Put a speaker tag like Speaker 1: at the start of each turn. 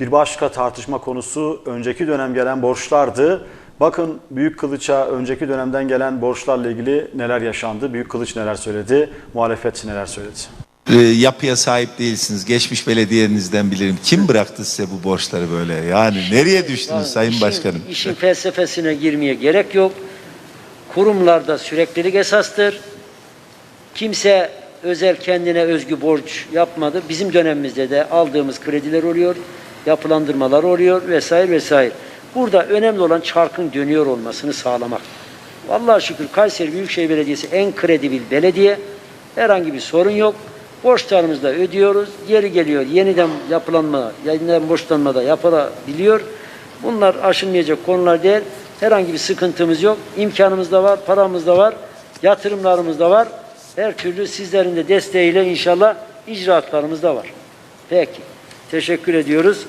Speaker 1: Bir başka tartışma konusu önceki dönem gelen borçlardı. Bakın Büyük Kılıç'a önceki dönemden gelen borçlarla ilgili neler yaşandı, Büyük Kılıç neler söyledi, muhalefet neler söyledi.
Speaker 2: e, yapıya sahip değilsiniz. Geçmiş belediyenizden bilirim. Kim bıraktı size bu borçları böyle? Yani nereye düştünüz Sayın
Speaker 3: işin,
Speaker 2: Başkanım?
Speaker 3: İşin felsefesine girmeye gerek yok. Kurumlarda süreklilik esastır. Kimse özel kendine özgü borç yapmadı. Bizim dönemimizde de aldığımız krediler oluyor, yapılandırmalar oluyor vesaire vesaire. Burada önemli olan çarkın dönüyor olmasını sağlamak. Vallahi şükür Kayseri Büyükşehir Belediyesi en kredibil belediye. Herhangi bir sorun yok. Borçlarımızı da ödüyoruz. Geri geliyor. Yeniden yapılanma, yeniden borçlanma da yapılabiliyor. Bunlar aşılmayacak konular değil. Herhangi bir sıkıntımız yok. İmkanımız da var, paramız da var, yatırımlarımız da var. Her türlü sizlerin de desteğiyle inşallah icraatlarımız da var. Peki. Teşekkür ediyoruz.